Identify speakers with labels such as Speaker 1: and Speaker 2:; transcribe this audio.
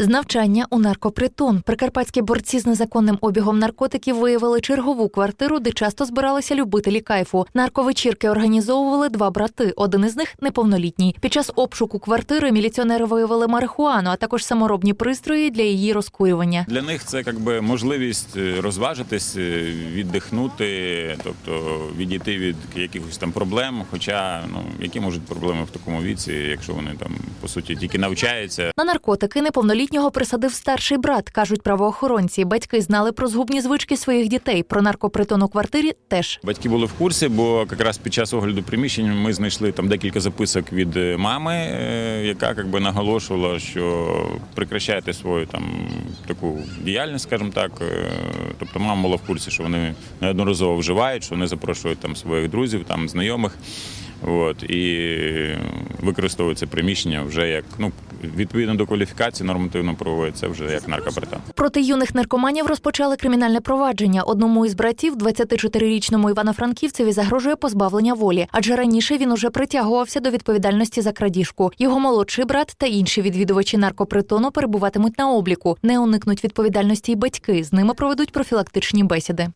Speaker 1: З навчання у наркопритон прикарпатські борці з незаконним обігом наркотиків виявили чергову квартиру, де часто збиралися любителі кайфу. Нарковечірки організовували два брати. Один із них неповнолітній. Під час обшуку квартири міліціонери виявили марихуану, а також саморобні пристрої для її розкурювання.
Speaker 2: Для них це якби можливість е, розважитись, е, віддихнути, тобто відійти від якихось там проблем. Хоча ну які можуть проблеми в такому віці, якщо вони там по суті тільки навчаються.
Speaker 1: На наркотики неповнолітнього присадив старший брат, кажуть правоохоронці. Батьки знали про згубні звички своїх дітей. Про наркопритон у квартирі теж.
Speaker 2: Батьки були в курсі, бо якраз під час огляду приміщень ми знайшли там декілька записок від е, мами, е, яка якби наголошувала, що прекращайте свою там таку діяльність, скажімо так. Е, Тобто мама була в курсі, що вони неодноразово вживають, що вони запрошують там своїх друзів, там знайомих. От і використовують це приміщення вже як ну відповідно до кваліфікації нормативно проводиться вже як наркопритон.
Speaker 1: Проти юних наркоманів розпочали кримінальне провадження. Одному із братів, 24-річному Івано-Франківцеві, загрожує позбавлення волі, адже раніше він уже притягувався до відповідальності за крадіжку. Його молодший брат та інші відвідувачі наркопритону перебуватимуть на обліку. Не уникнуть відповідальності й батьки. З ними проведуть профілактичні бесіди.